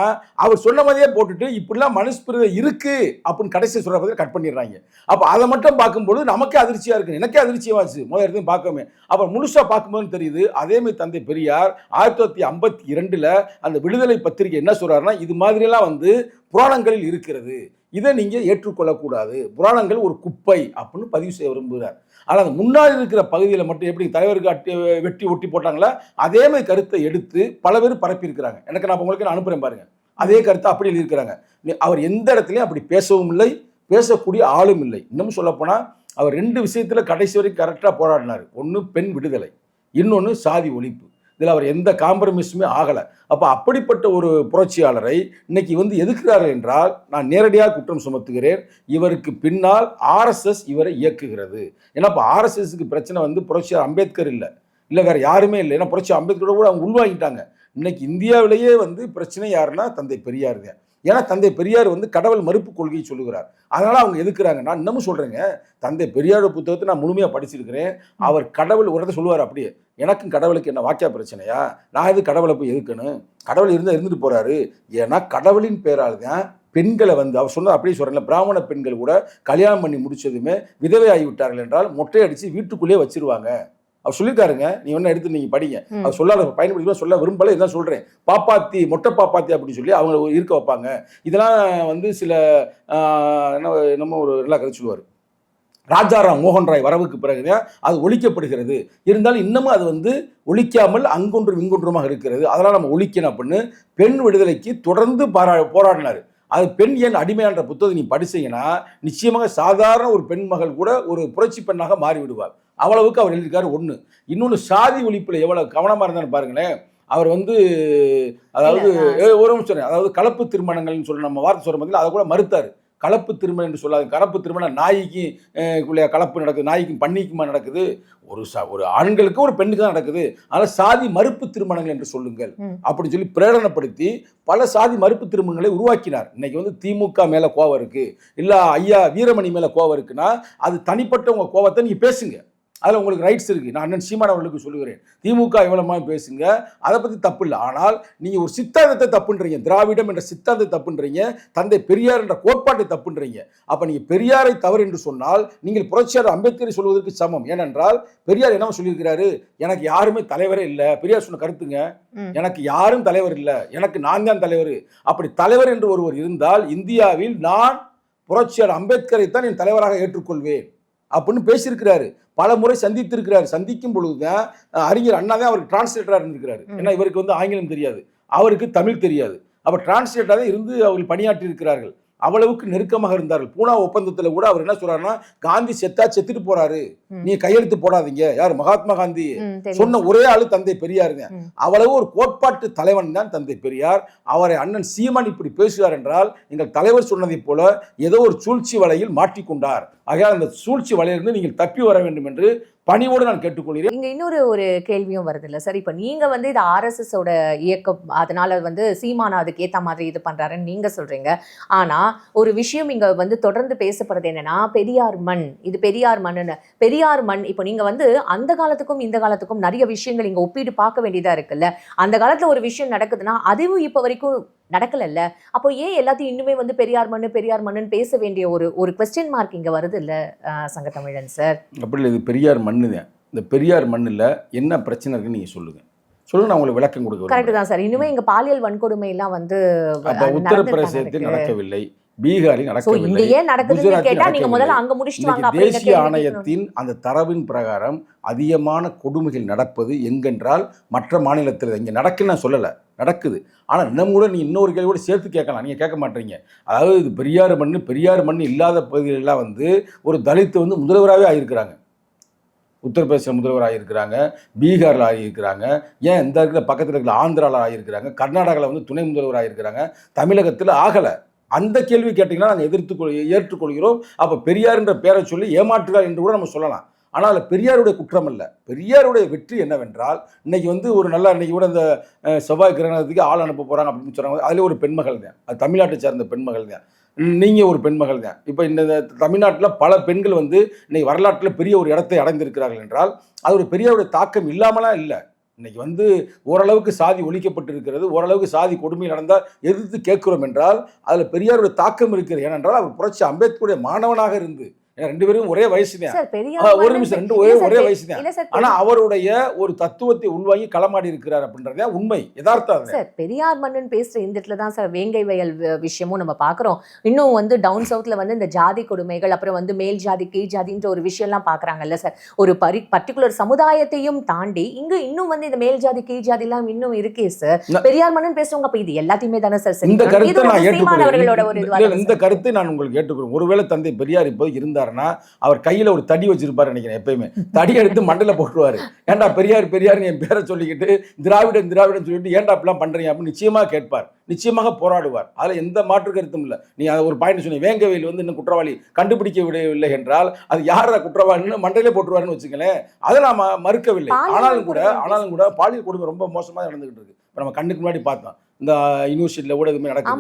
அவர் சொன்ன மாதிரியே போட்டுட்டு இப்படிலாம் மனுஸ்பிரதை இருக்கு அப்படின்னு கடைசி சொல்ற பதில் கட் பண்ணிடுறாங்க. அப்ப அதை மட்டும் பார்க்கும்போது நமக்கே அதிர்ச்சியா இருக்கு. எனக்கே அதிர்ச்சியாச்சு முதல் இடத்தையும் பார்க்கவே அப்ப முழுசா பார்க்கும்போது தெரியுது அதே மாதிரி தந்தை பெரியார் ஆயிரத்தி தொள்ளாயிரத்தி ஐம்பத்தி இரண்டுல அந்த விடுதலை பத்திரிகை என்ன சொல்றாருன்னா இது மாதிரிலாம் வந்து புராணங்களில் இருக்கிறது. இதை நீங்க ஏற்றுக்கொள்ளக்கூடாது. புராணங்கள் ஒரு குப்பை அப்படின்னு பதிவு செய்ய விரும்புகிறார். ஆனால் அந்த முன்னாடி இருக்கிற பகுதியில் மட்டும் எப்படி தலைவருக்கு அட்டி வெட்டி ஒட்டி போட்டாங்களா அதே மாதிரி கருத்தை எடுத்து பல பேர் பரப்பியிருக்கிறாங்க. எனக்கு நான் உங்களுக்கு நான் அனுப்புகிறேன் பாருங்க. அதே கருத்தை அப்படி எழுதியிருக்கிறாங்க. அவர் எந்த இடத்துலையும் அப்படி பேசவும் இல்லை பேசக்கூடிய ஆளும் இல்லை. இன்னும் சொல்லப்போனால் அவர் ரெண்டு விஷயத்தில் கடைசி வரைக்கும் கரெக்டாக போராடினார். ஒன்று பெண் விடுதலை இன்னொன்று சாதி ஒழிப்பு. இதில் அவர் எந்த காம்ப்ரமைஸுமே ஆகலை. அப்போ அப்படிப்பட்ட ஒரு புரட்சியாளரை இன்னைக்கு வந்து எதுக்குறாரு என்றால் நான் நேரடியாக குற்றம் சுமத்துகிறேன் இவருக்கு பின்னால் ஆர்எஸ்எஸ் இவரை இயக்குகிறது. ஏன்னா இப்போ ஆர்எஸ்எஸ்க்கு பிரச்சனை வந்து புரட்சியார் அம்பேத்கர் இல்லை. இல்லை வேற யாருமே இல்லை. ஏன்னா புரட்சி அம்பேத்கரோட கூட அவங்க உள்வாங்கிட்டாங்க. இன்னைக்கு இந்தியாவிலேயே வந்து பிரச்சனை யாருன்னா தந்தை பெரியார் தான். ஏன்னா தந்தை பெரியார் வந்து கடவுள் மறுப்பு கொள்கையை சொல்லுகிறார். அதனால அவங்க எதுக்குறாங்க நான் இன்னமும் சொல்றேங்க. தந்தை பெரியாரோட புத்தகத்தை நான் முழுமையாக படிச்சிருக்கிறேன். அவர் கடவுள் ஒரு இடத்த சொல்லுவார் அப்படியே. எனக்கும் கடவுளுக்கு என்ன வாக்கியா பிரச்சனையா? நான் எது கடவுளை போய் எதுக்கணும் கடவுள் இருந்தால் இருந்துட்டு போறாரு. ஏன்னா கடவுளின் பேரால் தான் பெண்களை வந்து அவர் சொன்னது அப்படியே சொல்கிறேன் பிராமண பெண்கள் கூட கல்யாணம் பண்ணி முடிச்சதுமே விதவை ஆகிவிட்டார்கள் என்றால் மொட்டை அடித்து வீட்டுக்குள்ளேயே வச்சிருவாங்க. அவர் சொல்லியிருக்காருங்க. நீ ஒன்று எடுத்து நீங்கள் படிங்க. அவர் சொல்லாத பயன்படுத்தி சொல்ல விரும்பல இதான் சொல்கிறேன் பாப்பாத்தி மொட்டை பாப்பாத்தி அப்படின்னு சொல்லி அவங்கள ஒரு இருக்க வைப்பாங்க. இதெல்லாம் வந்து சில என்ன என்னமோ ஒரு நல்லா கதை சொல்லுவார். ராஜாராம் மோகன் ராய் வரவுக்கு பிறகுதான் அது ஒழிக்கப்படுகிறது. இருந்தாலும் இன்னமும் அது வந்து ஒழிக்காமல் அங்கொன்றும் இங்கொன்றுமாக இருக்கிறது. அதெல்லாம் நம்ம ஒழிக்கணும் அப்படின்னு பெண் விடுதலைக்கு தொடர்ந்து பாரா போராடினார். அது பெண் ஏன் அடிமையான்ற புத்தகத்தை நீ படிச்சீங்கன்னா நிச்சயமாக சாதாரண ஒரு பெண் மகள் கூட ஒரு புரட்சி பெண்ணாக மாறி விடுவார் அவ்வளவுக்கு அவர் எழுதியிருக்காரு ஒன்று இன்னொன்று சாதி ஒழிப்பில் எவ்வளவு கவனமாக இருந்தான்னு பாருங்களேன். அவர் வந்து அதாவது ஒரு நிமிஷம். அதாவது கலப்பு திருமணங்கள்னு சொல்லி நம்ம வார்த்தை சொல்ற பதில் அதை கூட மறுத்தார். கலப்பு திருமணம் என்று சொல்லாது கலப்பு திருமணம் நாய்க்கு அஹ், குள்ள கலப்பு நடக்குது நாய்க்கும் பன்னிக்குமா நடக்குது. ஒரு ச ஒரு ஆண்களுக்கு ஒரு பெண்ணுக்கு தான் நடக்குது. அதனால் சாதி மறுப்பு திருமணங்கள் என்று சொல்லுங்கள். அப்படின்னு சொல்லி பிரேரணப்படுத்தி பல சாதி மறுப்பு திருமணங்களை உருவாக்கினார். இன்னைக்கு வந்து திமுக மேல கோவம் இருக்கு. இல்ல ஐயா வீரமணி மேல கோவம் இருக்குன்னா அது தனிப்பட்ட உங்க கோவத்தை நீங்க பேசுங்க. அதில் உங்களுக்கு ரைட்ஸ் இருக்கு. நான் அண்ணன் சீமான் அவர்களுக்கு சொல்லுகிறேன். திமுக எவ்வளவு பேசுங்க. அதை பத்தி தப்பு இல்லை. ஆனால் நீங்க ஒரு சித்தாந்தத்தை தப்புன்றீங்க. திராவிடம் என்ற சித்தாந்தத்தை தப்புன்றீங்க. தந்தை பெரியார் என்ற கோட்பாட்டை தப்புன்றீங்க. அப்ப நீங்க பெரியாரை தவறு என்று சொன்னால் நீங்கள் புரட்சியாளர் அம்பேத்கரை சொல்வதற்கு சமம். ஏனென்றால் பெரியார் என்ன சொல்லியிருக்கிறாரு? எனக்கு யாருமே தலைவரே இல்லை. பெரியார் சொன்ன கருத்துங்க. எனக்கு யாரும் தலைவர் இல்லை. எனக்கு நான் தான் தலைவர். அப்படி தலைவர் என்று ஒருவர் இருந்தால் இந்தியாவில் நான் புரட்சியாளர் அம்பேத்கரை தான் என் தலைவராக ஏற்றுக்கொள்வேன். அப்படின்னு பேசியிருக்கிறாரு. பல முறை சந்தித்திருக்கிறார். சந்திக்கும் பொழுதுதான் அஹ், அறிஞர் அண்ணா தான் அவருக்கு டிரான்ஸ்லேட்டராக இருந்திருக்கிறாரு. ஏன்னா இவருக்கு வந்து ஆங்கிலம் தெரியாது. அவருக்கு தமிழ் தெரியாது. அப்ப டிரான்ஸ்லேட்டராக இருந்து அவர்கள் பணியாற்றி இருக்கிறார்கள். அவ்வளவுக்கு நெருக்கமாக இருந்தார்கள். பூனா ஒப்பந்தத்துல கூட அவர் என்ன சொல்றாருன்னா காந்தி செத்தா செத்துட்டு போறாரு. நீ கையெழுத்து போடாதீங்க. யார்? மகாத்மா காந்தி. சொன்ன ஒரே ஆளு தந்தை பெரியாருங்க. அவ்வளவு ஒரு கோட்பாட்டு தலைவன் தான் தந்தை பெரியார். அவரை அண்ணன் சீமான் இப்படி பேசுகிறார் என்றால் எங்கள் தலைவர் சொன்னதைப் போல ஏதோ ஒரு சூழ்ச்சி வலையில் மாட்டிக்கொண்டார். ஆகையால் அந்த சூழ்ச்சி வலையிலிருந்து நீங்கள் தப்பி வர வேண்டும் என்று பணிவோடு நான் கேட்டுக்கொள்கிறேன். இங்கே இன்னொரு ஒரு கேள்வியும் வருது இல்லை சார் இப்போ நீங்க வந்து இது ஆர்எஸ்எஸோட இயக்கம் அதனால வந்து சீமானா அதுக்கு ஏற்ற மாதிரி இது பண்றாருன்னு நீங்க சொல்றீங்க. ஆனா ஒரு விஷயம் இங்கே வந்து தொடர்ந்து பேசப்படுறது என்னன்னா பெரியார் மண். இது பெரியார் மண்ணுன்னு. பெரியார் மண் இப்போ நீங்கள் வந்து அந்த காலத்துக்கும் இந்த காலத்துக்கும் நிறைய விஷயங்கள் இங்கே ஒப்பீடு பார்க்க வேண்டியதாக இருக்குல்ல. அந்த காலத்தில் ஒரு விஷயம் நடக்குதுன்னா அதுவும் இப்போ வரைக்கும் நடக்கலல்ல? அப்போ ஏன் எல்லாத்தையும் இன்னுமே வந்து பெரியார் மண்ணு பெரியார் மண்ணுன்னு பேச வேண்டிய ஒரு ஒரு கொஸ்டின் மார்க் இங்க வருது இல்ல சங்கத்தமிழன் சார் அப்படி இல்லை இது பெரியார் மண்ணு தான் இந்த பெரியார் மண்ணில் என்ன பிரச்சனை இருக்குன்னு நீங்கள் சொல்லுங்கள் சொல்லுங்க நான் உங்களுக்கு விளக்கம் கொடுக்க கரெக்ட். தான் சார் இன்னுமே இங்க பாலியல் வன்கொடுமை எல்லாம் வந்து உத்தரப்பிரதேசத்தில் நடக்கவில்லை. பீகாரில் நடக்கவில்லை. தேசிய கேள்வி. ஆணையத்தின் அந்த தரவின் பிரகாரம் அதிகமான கொடுமைகள் நடப்பது எங்கென்றால் மற்ற மாநிலத்தில் இங்கே நடக்குன்னு நான் சொல்லலை நடக்குது. ஆனால் இன்னும் கூட நீ இன்னொரு கேள்வியோட சேர்த்து கேட்கலாம் நீங்கள் கேட்க மாட்டீங்க. அதாவது இது பெரியார் மண்ணு பெரியார் மண் இல்லாத பகுதிகளெல்லாம் வந்து ஒரு தலித்து வந்து முதல்வராகவே ஆகியிருக்கிறாங்க. உத்தரப்பிரதேச முதல்வர் ஆகியிருக்கிறாங்க பீகாரில் ஆகியிருக்கிறாங்க ஏன் இந்த இருக்கிற பக்கத்தில் இருக்கிற ஆந்திராவில் ஆகியிருக்கிறாங்க கர்நாடகாவில் வந்து துணை முதல்வர் ஆகியிருக்கிறாங்க தமிழகத்தில் ஆகலை. அந்த கேள்வி கேட்டிங்கன்னா நாங்கள் எதிர்த்து கொள் ஏற்றுக்கொள்கிறோம். அப்போ பெரியார்ன்ற பேரை சொல்லி ஏமாற்றுகிறார் என்று கூட நம்ம சொல்லலாம். ஆனால் அதில் பெரியாருடைய குற்றம் அல்ல பெரியாருடைய வெற்றி என்னவென்றால் இன்னைக்கு வந்து ஒரு நல்ல இன்னைக்கு கூட இந்த செவ்வாய் கிரகணத்துக்கு ஆள் அனுப்ப போகிறாங்க அப்படின்னு சொல்கிறாங்க அதில் ஒரு பெண்மகள் தான். அது தமிழ்நாட்டை சேர்ந்த பெண்மகள் தான். நீங்கள் ஒரு பெண்மகள் தான். இப்போ இந்த தமிழ்நாட்டில் பல பெண்கள் வந்து இன்னைக்கு வரலாற்றில் பெரிய ஒரு இடத்தை அடைந்திருக்கிறார்கள் என்றால் அது ஒரு பெரியாருடைய தாக்கம் இல்லாமலாம் இல்லை. இன்னைக்கு வந்து ஓரளவுக்கு சாதி ஒழிக்கப்பட்டு இருக்கிறது ஓரளவுக்கு சாதி கொடுமை நடந்தால் எதிர்த்து கேட்கிறோம் என்றால் அதில் பெரியாருடைய தாக்கம் இருக்கிறது. ஏனென்றால் அவர் புரட்சி அம்பேத்கருடைய மாணவனாக இருந்து ரெண்டு பேரும் ஒரே வயசு தான் ஒரு நிமிஷம் ரெண்டு ஒரே ஒரே வயசு தான் ஆனா அவருடைய ஒரு தத்துவத்தை உள்வாங்கி களமாடி இருக்கிறார் அப்படின்றதே உண்மை யதார்த்தம். சார் பெரியார் மண்ணுன்னு பேசுற இந்த இடத்துல தான் சார் வேங்கை வயல் விஷயமும் நம்ம பாக்குறோம் இன்னும் வந்து டவுன் சவுத்ல வந்து இந்த ஜாதி கொடுமைகள் அப்புறம் வந்து மேல் ஜாதி கீழ் ஜாதின்ற ஒரு விஷயம்லாம் பாக்குறாங்கல்ல சார். ஒரு பரி பர்டிகுலர் சமுதாயத்தையும் தாண்டி இங்க இன்னும் வந்து இந்த மேல் ஜாதி கீழ் ஜாதி எல்லாம் இன்னும் இருக்கே சார். பெரியார் மண்ணுன்னு பேசுறவங்க அப்ப இது எல்லாத்தையுமே தானே சார் இந்த. கருத்தை நான் ஏற்றுக்கொள்கிறேன். இந்த? கருத்தை நான் உங்களுக்கு ஏற்றுக்கொள்கிறேன். ஒருவேளை தந்தை பெரியார் இப்போ இருந்தாருன்னா அவர் கையில ஒரு தடி வச்சிருப்பாரு நினைக்கிறேன் எப்பயுமே. தடி எடுத்து மண்டல போட்டுருவாரு. ஏன்டா பெரியார் பெரியார் என் பேரை சொல்லிக்கிட்டு திராவிடன் திராவிடன் சொல்லிட்டு ஏன்டா அப்படிலாம் பண்றீங்க அப்படின்னு நிச்சயமாக கேட்பார். நிச்சயமாக போராடுவார். அதுல எந்த மாற்று கருத்தும் இல்லை. நீ அதை ஒரு பாயிண்ட் சொன்னீங்க. வேங்கவேல் வந்து இன்னும் குற்றவாளி கண்டுபிடிக்க விடவில்லை என்றால் அது யாரா குற்றவாளின்னு மண்டையிலே போட்டுருவாருன்னு வச்சுங்களேன் அதை நான் ம- மறுக்கவில்லை. ஆனாலும் கூட ஆனாலும் கூட பாலியல் கொடுமை ரொம்ப மோசமாக நடந்துகிட்டு இருக்கு. இப்போ நம்ம கண்ணுக்கு முன்னாடி பார்த்தோம். இந்த யூனிவர்சிட்டியில் கூட இதுமாதிரி நடக்குது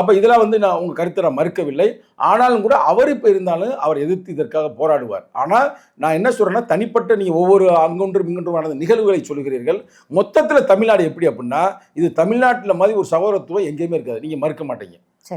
அப்ப இதெல்லாம் வந்து நான் உங்க கருத்தை நான் மறுக்கவில்லை. ஆனாலும் கூட அவர் இப்ப இருந்தாலும் அவர் எதிர்த்து இதற்காக போராடுவார். ஆனால் நான் என்ன சொல்றேன்னா தனிப்பட்ட நீங்க ஒவ்வொரு அங்கொன்றும் இங்கொன்றும் நடந்த நிகழ்வுகளை சொல்கிறீர்கள். மொத்தத்துல தமிழ்நாடு எப்படி அப்படின்னா இது தமிழ்நாட்டுல மாதிரி ஒரு சகோதரத்துவம் எங்கேயுமே இருக்காது. நீங்க மறுக்க மாட்டீங்க.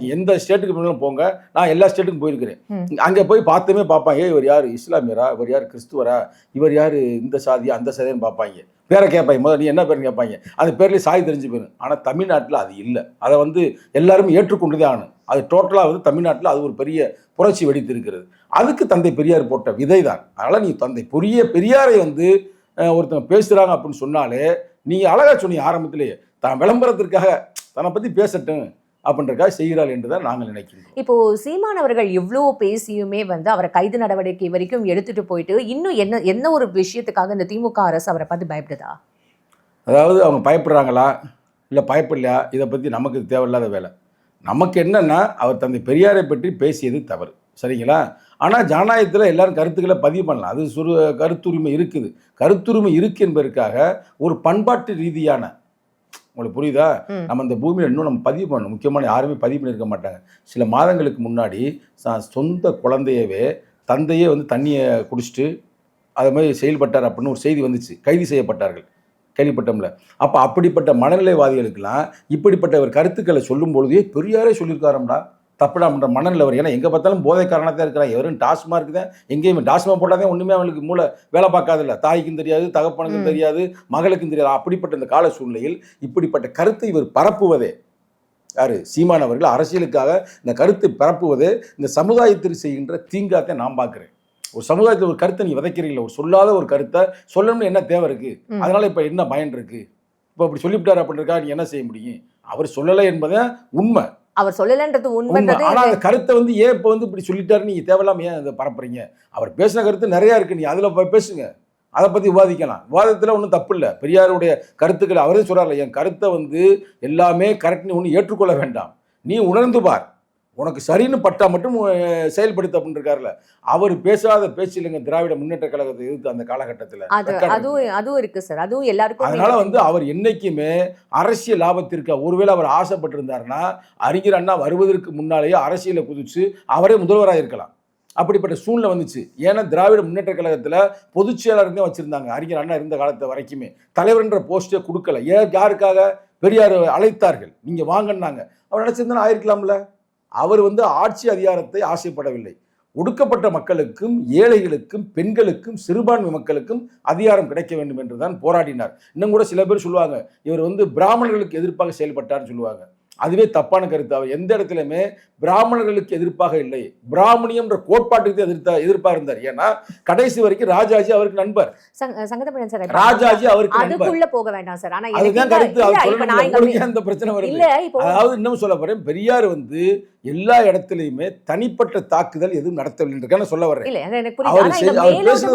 எந்த ஸ்டேட்டுக்கு வேணாலும் போங்க. நான் எல்லா ஸ்டேட்டுக்கும் போயிருக்கிறேன். அங்க போய் பார்த்துமே பார்ப்பாங்க. "ஏய், இவர் யார்? இஸ்லாமியரா? இவர் யார்? கிறிஸ்துவரா? இவர் யார்? இந்த சாதியா? அந்த சாதியான்னு பார்ப்பாங்க. பேரை கேட்பாங்க. முதல்ல நீ என்ன பேருன்னு கேட்பாங்க. அந்த பேர்லேயே சாதி தெரிஞ்சு போயிடும் ஆனால் தமிழ்நாட்டில் அது இல்லை. அதை வந்து எல்லாருமே ஏற்றுக்கொண்டுதே ஆகணும். அது டோட்டலாக வந்து தமிழ்நாட்டில் அது ஒரு பெரிய புரட்சி வெடித்து இருக்கிறது அதுக்கு தந்தை பெரியார் போட்ட விதை தான். அதனால் நீ தந்தை பெரிய பெரியாரை வந்து அஹ், ஒருத்தங்க பேசுகிறாங்க அப்படின்னு சொன்னாலே நீங்கள் அழகாக சொன்னீங்க ஆரம்பத்திலேயே. தான் விளம்பரத்திற்காக தன்னை பற்றி பேசட்டும். அப்படின்றக்காக செய்கிறாள் என்று தான் நாங்கள் நினைக்கின்றோம். இப்போ சீமான் அவர்கள் எவ்வளோ பேசியுமே வந்து அவரை கைது நடவடிக்கை வரைக்கும் எடுத்துட்டு போயிட்டு இன்னும் என்ன என்ன ஒரு விஷயத்துக்காக இந்த திமுக அரசு அவரை பார்த்து பயப்படுதா? அதாவது அவங்க பயப்படுறாங்களா? இல்லை பயப்படலையா? இதை பற்றி நமக்கு தேவையில்லாத வேலை. நமக்கு என்னன்னா அவர் தந்தை பெரியாரை பற்றி பேசியது தவறு. சரிங்களா? ஆனால் ஜனநாயகத்தில் எல்லாரும் கருத்துக்களை பதிவு பண்ணலாம். அது சுரு கருத்துரிமை இருக்குது. கருத்துரிமை இருக்கு என்பதற்காக ஒரு பண்பாட்டு ரீதியான உங்களுக்கு புரியுதா. நம்ம இந்த பூமியில் இன்னும் நம்ம பதிவு பண்ணணும். முக்கியமான யாருமே பதிவு பண்ணியிருக்க மாட்டாங்க. சில மாதங்களுக்கு முன்னாடி சொந்த குழந்தையவே தந்தையே வந்து தண்ணியை குடிச்சிட்டு அது மாதிரி செயல்பட்டார் அப்படின்னு ஒரு செய்தி வந்துச்சு. கைது செய்யப்பட்டார்கள். கேள்விப்பட்டோம்ல. அப்போ அப்படிப்பட்ட மனநிலைவாதிகளுக்கெல்லாம் இப்படிப்பட்ட ஒரு கருத்துக்களை சொல்லும் பொழுதே பெரியாரே சொல்லியிருக்காரம்டா தப்புடாமன்ற மனநிலை வரும். ஏன்னா எங்கே பார்த்தாலும் போதை காரணத்தான் இருக்கிறான். எவரும் டாஸ்மார்க் தான் எங்கேயுமே டாஸ்மாக் போட்டால் ஒன்றுமே அவனுக்கு மூளை வேலை பார்க்காதில்ல. தாய்க்கும் தெரியாது தகப்பனுக்கும். தெரியாது மகளுக்கும் தெரியாது. அப்படிப்பட்ட இந்த கால சூழ்நிலையில் இப்படிப்பட்ட கருத்தை இவர் பரப்புவதே யாரு? சீமான் அவர்கள் அரசியலுக்காக இந்த கருத்தை பரப்புவதே இந்த சமுதாயத்திற்கு செய்கின்ற தீங்காத்தை நான் பார்க்குறேன். ஒரு சமுதாயத்தில் ஒரு கருத்தை நீ விதைக்கிறீங்களா ஒரு சொல்லாத ஒரு கருத்தை சொல்லணும்னு என்ன தேவை இருக்கு? ம். அதனால இப்போ என்ன பயன் இருக்கு? இப்போ அப்படி சொல்லிவிட்டார் அப்படின்றக்கா நீ என்ன செய்ய முடியும்? அவர் சொல்லலை என்பதை உண்மை. அவர் சொல்லலன்றது உண்மை. உண்மைன்றது ஆனா அந்த கருத்தை வந்து ஏன் இப்போ வந்து இப்படி சொல்லிட்டாரு நீங்க தேவையில்லாம ஏன் அதை பரப்புறீங்க? அவர் பேசின கருத்து நிறைய இருக்கு. நீ அதுல போய் பேசுங்க. அதை பத்தி விவாதிக்கலாம். விவாதத்துல ஒன்றும் தப்பு இல்லை. பெரியாருடைய கருத்துக்கள் அவரே சொல்றாருல என் கருத்தை வந்து எல்லாமே கரெக்ட் நீ ஒன்று ஏற்றுக்கொள்ள வேண்டாம். நீ உணர்ந்து பார். உனக்கு சரின்னு பட்டா மட்டும் செயல்படுத்த அப்படின்னு இருக்காருல்ல. அவர் பேசாத பேச்சு இல்லைங்க திராவிட முன்னேற்ற கழகத்தை எதிர்த்து அந்த காலகட்டத்தில் அது அதுவும் அதுவும் இருக்கு சார். அதுவும் எல்லாருக்கும் அதனால வந்து அவர் என்னைக்குமே அரசியல் லாபத்திற்கு ஒருவேளை அவர் ஆசைப்பட்டிருந்தாருன்னா அறிஞர் அண்ணா வருவதற்கு முன்னாலேயே அரசியலை குதிச்சு அவரே முதல்வராக இருக்கலாம். அப்படிப்பட்ட சூழ்நிலை வந்துச்சு. ஏன்னா திராவிட முன்னேற்ற கழகத்தில் பொதுச் செயலாளருந்தே வச்சிருந்தாங்க. அறிஞர் அண்ணா இருந்த காலத்து வரைக்குமே. தலைவர்ன்ற போஸ்ட்டே கொடுக்கல. ஏன் யாருக்காக? பெரியார் அழைத்தார்கள். நீங்க வாங்கன்னாங்க. அவர் நினைச்சிருந்தா ஆயிருக்கலாம்ல. அவர் வந்து ஆட்சி அதிகாரத்தை ஆசைப்படவில்லை. ஒடுக்கப்பட்ட மக்களுக்கும் ஏழைகளுக்கும் பெண்களுக்கும் சிறுபான்மை மக்களுக்கும் அதிகாரம் கிடைக்க வேண்டும் என்று தான் போராடினார். இன்னும் கூட சில பேர் சொல்லுவாங்க இவர் வந்து பிராமணர்களுக்கு எதிர்ப்பாக செயல்பட்டார்னு சொல்லுவாங்க. அதுவே தப்பான கருத்து. அவர் எந்த இடத்துலையுமே பிராமணர்களுக்கு எதிர்ப்பாக இல்லை. பிராமணியம்ன்ற கோட்பாட்டுக்கு எதிர்த்தா எதிர்ப்பாக இருந்தார். ஏன்னா கடைசி வரைக்கும் ராஜாஜி அவருக்கு நண்பர். ராஜாஜி அவருக்கு அதுக்குள்ள போக வேண்டாம் சார். ஆனா அதுதான் கருத்து. அவர் அந்த பிரச்சனை வருது. அதாவது இன்னும் சொல்ல போறேன் பெரியார் வந்து எல்லா இடத்துலையுமே தனிப்பட்ட தாக்குதல் எதுவும் நடத்தவில்லை சொல்ல வர்றேன். இல்ல அது எனக்கு புரியுது. அவர்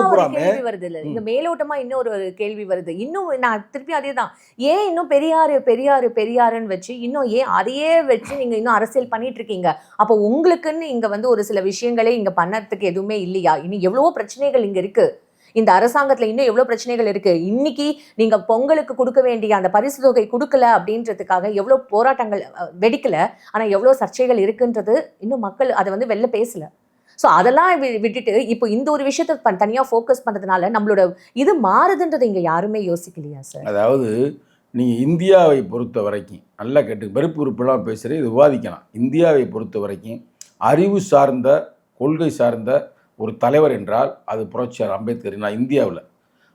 பூராமே- கேள்வி வருது இல்ல? இங்க மேலோட்டமா இன்னொரு ஒரு கேள்வி வருது. இன்னும் நான் திருப்பி அதேதான். ஏன் இன்னும் பெரியாரு பெரியாரு பெரியாருன்னு வச்சு இன்னும் ஏன் அதையே வச்சு நீங்க இன்னும் அரசியல் பண்ணிட்டு இருக்கீங்க அப்போ உங்களுக்குன்னு இங்க வந்து ஒரு சில விஷயங்களே இங்க பண்ணறதுக்கு எதுவுமே இல்லையா? இன்னும் எவ்வளவோ பிரச்சனைகள் இங்க இருக்கு. இந்த அரசாங்கத்தில் இன்னும் எவ்வளோ பிரச்சனைகள் இருக்குது இன்னைக்கு நீங்கள் பொங்கலுக்கு கொடுக்க வேண்டிய அந்த பரிசு தொகை கொடுக்கல அப்படின்றதுக்காக எவ்வளோ போராட்டங்கள் வெடிக்கலை. வெடிக்கல எவ்வளோ சர்ச்சைகள் இருக்குன்றது இன்னும் மக்கள் அதை வந்து வெளில பேசலை. ஸோ அதெல்லாம் வி- விட்டுட்டு இப்போ இந்த ஒரு விஷயத்தை தனியாக ஃபோக்கஸ் பண்ணுறதுனால நம்மளோட இது மாறுதுன்றதை இங்கே யாருமே யோசிக்கலையா சார் அதாவது நீங்கள் இந்தியாவை பொறுத்த வரைக்கும் நல்லா கேட்டு வெறுப்பு உறுப்பெல்லாம் பேசுகிறேன் இது விவாதிக்கலாம். இந்தியாவை பொறுத்த வரைக்கும் அறிவு சார்ந்த கொள்கை சார்ந்த ஒரு தலைவர் என்றால் அது புரட்சியார் அம்பேத்கர் நான் இந்தியாவில்.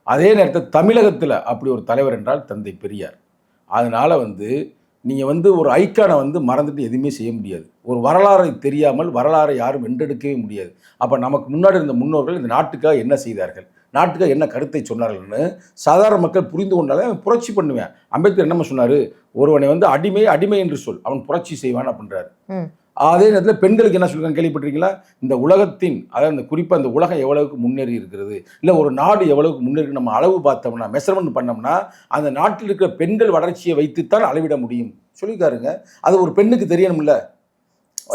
அதே நேரத்தில் தமிழகத்தில் அப்படி ஒரு தலைவர் என்றால் தந்தை பெரியார். அதனால் வந்து நீங்கள் வந்து ஒரு ஐக்கானை வந்து மறந்துட்டு எதுவுமே செய்ய முடியாது. ஒரு வரலாறை தெரியாமல் வரலாறை யாரும் வென்றெடுக்கவே முடியாது. அப்போ நமக்கு முன்னாடி இருந்த முன்னோர்கள் இந்த நாட்டுக்காக என்ன செய்தார்கள்? நாட்டுக்காக என்ன கருத்தை சொன்னார்கள்னு சாதாரண மக்கள் புரிந்து கொண்டாலே புரட்சி பண்ணுவேன். அம்பேத்கர் என்னம்மா சொன்னார்? ஒருவனை வந்து அடிமை அடிமை என்று சொல். அவன் புரட்சி செய்வான் அப்படின்றாரு அதே நேரத்தில் பெண்களுக்கு என்ன சொல்றாங்க? கேள்விப்பட்டிருக்கீங்களா? இந்த உலகத்தின் அதாவது இந்த குறிப்பாக இந்த உலகம் எவ்வளவுக்கு முன்னேறி இருக்கிறது இல்லை ஒரு நாடு எவ்வளவுக்கு முன்னேறி நம்ம அளவு பார்த்தோம்னா மெஷர்மெண்ட் பண்ணோம்னா அந்த நாட்டில் இருக்கிற பெண்கள் வளர்ச்சியை வைத்துத்தான் அளவிட முடியும். சொல்லிக்காருங்க அது ஒரு பெண்ணுக்கு தெரியணும்ல.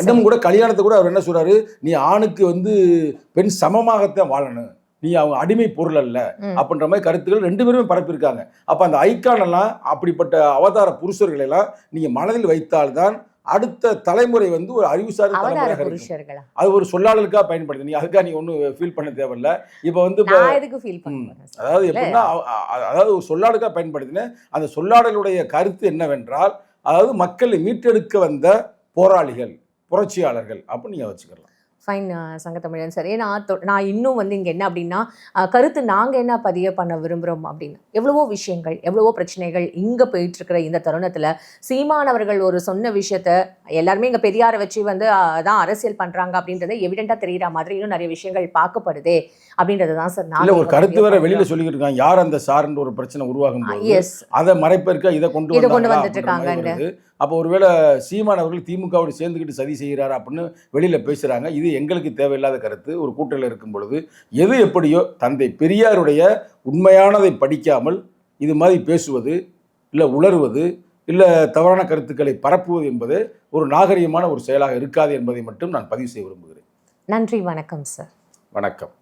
இன்னும் கூட கல்யாணத்தை கூட அவர் என்ன சொல்றாரு? நீ ஆணுக்கு வந்து பெண் சமமாகத்தான் வாழணும். நீ அவங்க அடிமை பொருள் அல்ல. அப்படின்ற மாதிரி கருத்துக்கள் ரெண்டு பேருமே பரப்பியிருக்காங்க. அப்போ அந்த ஐக்கான் எல்லாம் அப்படிப்பட்ட அவதார புருஷர்களை எல்லாம் நீங்க மனதில் வைத்தால்தான் அடுத்த தலைமுறை வந்து ஒரு அறிவுசார் தலைமுறையாக அது ஒரு சொல்லாடலுக்காக பயன்படுது. நீ அதுக்காக நீ ஒன்றும் ஃபீல் பண்ண தேவையில்ல. இப்போ வந்து இப்போ அதாவது எப்படின்னா அதாவது ஒரு சொல்லாடலுக்காக பயன்படுத்தின அந்த சொல்லாடலுடைய கருத்து என்னவென்றால் அதாவது மக்களை மீட்டெடுக்க வந்த போராளிகள் புரட்சியாளர்கள் அப்படின்னு நீங்க வச்சுக்கலாம். Fine Sangathamizhan sir. ஏன்னா நான் இன்னும் வந்து இங்கே என்ன அப்படின்னா கருத்து நாங்கள் என்ன பதிய பண்ண விரும்புகிறோம் அப்படின்னு. எவ்வளவோ விஷயங்கள் எவ்வளவோ பிரச்சனைகள் இங்கே போயிட்டு இருக்கிற இந்த தருணத்தில் சீமானவர்கள் ஒரு சொன்ன விஷயத்த எல்லாருமே இங்கே பெரியாரை வச்சு வந்து அஹ், தான் அரசியல் பண்ணுறாங்க அப்படின்றத எவிடெண்ட்டாக தெரியுற மாதிரி இன்னும் நிறைய விஷயங்கள் பார்க்கப்படுதே அப்படின்றது தான் சார் இல்ல ஒரு கருத்து வேற வெளியில சொல்லிக்கிட்டு இருக்காங்க யார் அந்த சார்ன்ற ஒரு பிரச்சனை உருவாகும் எஸ் அதை மறைப்பதற்க இதை கொண்டு இதை கொண்டு வந்துட்டு. வருது. அப்போ ஒருவேளை சீமான் அவர்கள் திமுகவோடு சேர்ந்துக்கிட்டு சதி செய்கிறாரா அப்படின்னு வெளியில பேசுறாங்க. இது எங்களுக்கு தேவையில்லாத கருத்து. ஒரு கூட்டத்தில் இருக்கும் பொழுது எது எப்படியோ தந்தை பெரியாருடைய உண்மையானதை படிக்காமல் இது மாதிரி பேசுவது இல்லை உளறுவது இல்லை தவறான கருத்துக்களை பரப்புவது என்பது ஒரு நாகரிகமான ஒரு செயலாக இருக்காது என்பதை மட்டும் நான் பதிவு செய்ய விரும்புகிறேன். நன்றி. வணக்கம் சார் வணக்கம்.